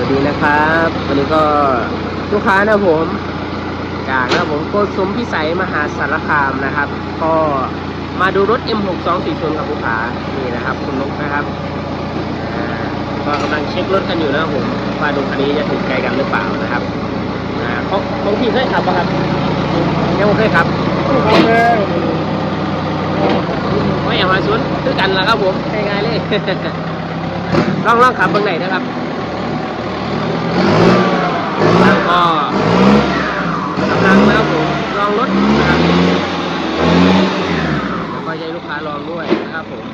วัสดีนะครับ วันนี้ก็ลูกค้านะผมจากนะผมโกสมพิสัยมหาสารคามนะครับ ก็มาดูรถ M6240 กับลูกค้านี่นะครับ คุณนกนะครับก็กำลังเช็ครถกันอยู่นะผมว่าดูคันนี้จะถูกใจกันหรือเปล่านะครับอ่าของของพี่เคยขับปะครับยังไม่เคยขับไม่อย่างมาชุนคือกันละครับผมง่ายๆเลยลองลองขับเบื้องไหนนะครับแล้วก็กำลังนะครับผมลองรถนะครับแให้ลูกค้าลองด้วยนะครับผม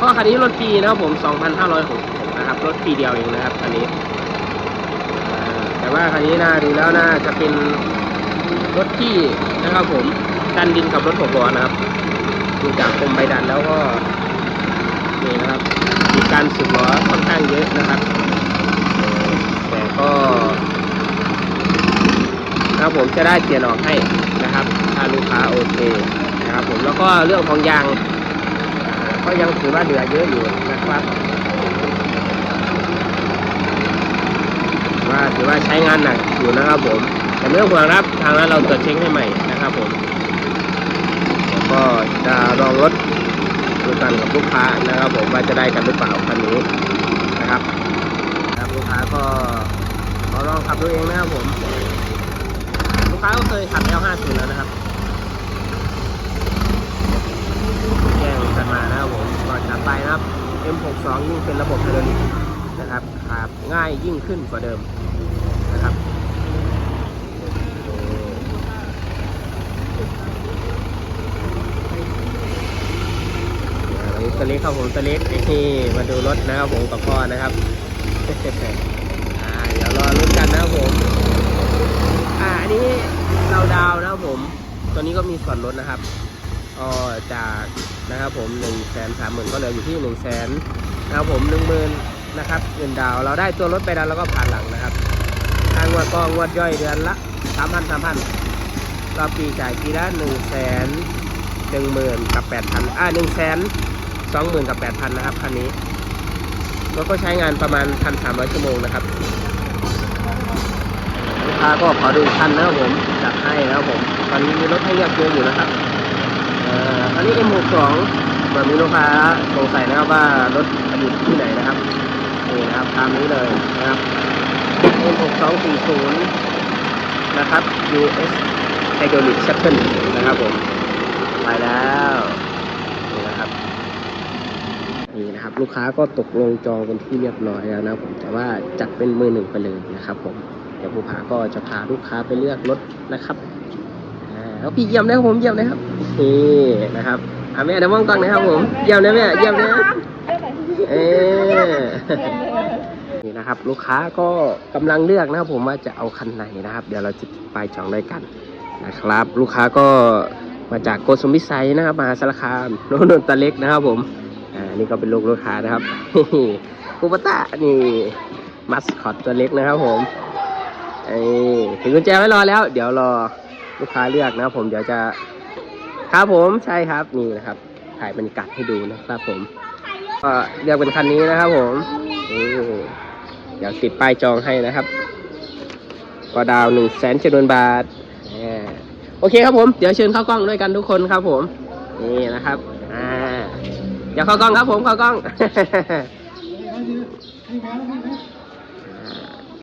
ก็คันนี้รถปีนะครับผม 2,566นะครับ รถปีเดียวเองนะครับคันนี้อ่าแต่ว่าคันนี้น่าดูแล้วน่าจะเป็นรถที่นะครับผมดันดินกับรถหกล้อนะครับ ดูจากคมใบดันแล้วก็นี่นะครับ มีการสึกล้อค่อนข้างเยอะนะครับ แต่ก็ นะครับ ผมจะได้เปลี่ยนออกให้นะครับถ้าลูกค้าโอเคนะครับ ผมแล้วก็เรื่องของยางก็ยังถือว่าเหลือเยอะอยู่นะครับว่าถือว่าใช้งานหนักอยู่นะครับ ผมแต่ไม่ต้องห่วงครับทางนั้นเราตรวจเช็คให้ใหม่นะครับ ผมแล้วก็จะลองรถดูกันกับลูกค้านะครับ ผมว่าจะได้กันหรือเปล่าคันนี้นะครับครับลูกค้าก็ขอลองขับดูเองนะครับผม ลูกค้าก็เคยขับ L50 แล้วนะครับแจ้งกันมานะครับผมก่อนขับไปนะครับ M62 ยิ่งเป็นระบบไฮดรอลิกนะครับขับง่ายยิ่งขึ้นกว่าเดิมนะครับอันนี้ตัวเล็กครับผมตัวเล็กนี่มาดูรถนะครับผมกับพ่อนะครับเดี๋ยวรอลุ้นกันนะครับผม อ่าอันนี้เราดาวนะครับผมตัวนี้ก็มีส่วนลดนะครับก็จากนะครับผมหนึ่งแสนสามหมื่นก็เหลืออยู่ที่หนึ่งแสนนะครับผมหนึ่งหมื่นนะครับเงินดาวเราได้ตัวรถไปดันแล้วก็ผ่านหลังนะครับทางงวดก็งวดย่อยเดือนละสามพันสามพันรอบปีจ่ายปีละหนึ่งแสนหนึ่งหมื่นกับแปดพันอ่าหนึ่งแสนสองหมื่นกับแปดพันนะครับคันนี้รถก็ใช้งานประมาณพันสามร้อยชั่วโมงนะครับ กค้าก็ขอดูอีกคันนะครับผมจัดให้นะครับผม ตอนนี้มีรถให้เลือกเยอะอยู่นะครับเอ่ออันนี้ M62 เปิดมีลูกค้าสงสัยนะครับว่ารถอยู่ที่ไหนนะครับนี่นะครับตามนี้เลยนะครับ M6240 นะครับ US Hydraulic Shuttle นะครับผมไปแล้วนี่นะครับนี่นะครับ ลูกค้าก็ตกลงจองเป็นที่เรียบร้อยแล้วนะครับผมแต่ว่าจัดเป็นมือหนึ่งไปเลยนะครับผมเดี๋ยวภูผาก็จะพาลูกค้าไปเลือกรถนะครับแล้วพี่เยี่ยมนะครับผมเยี่ยมนะครับนี่นะครับอ่าแม่เดี๋ยวมองกล้องนะครับผมเยี่ยมนะแม่เยี่ยมนะเออนี่นะครับลูกค้าก็กำลังเลือกนะครับผมว่าจะเอาคันไหนนะครับ เดี๋ยวเราจะไปจองด้วยกันนะครับ ลูกค้าก็มาจากโกสุมพิสัยนะครับมหาสารคามโนนตะเล็กนะครับผม นี่ก็เป็นลูกลูกค้านะครับคูปต้านี่มัสคอตตัวเล็กนะครับผมเอ้ถึงกุญแจไว้รอแล้ว เดี๋ยวรอลูกค้าเลือกนะผมเดี๋ยวจะครับผมใช่ครับนี่นะครับถ่ายบรรยากาศให้ดูนะครับผมก็เลือกเป็นคันนี้นะครับผมเดี๋ยวติดป้ายจองให้นะครับ ก็ดาวหนึ่งแสนเจ็ดหมื่นบาทโอเคครับผม เดี๋ยวเชิญเข้ากล้องด้วยกันทุกคนครับผม นี่นะครับ อ่า เดี๋ยวเข้ากล้องครับผมเข้ากล้องอ่า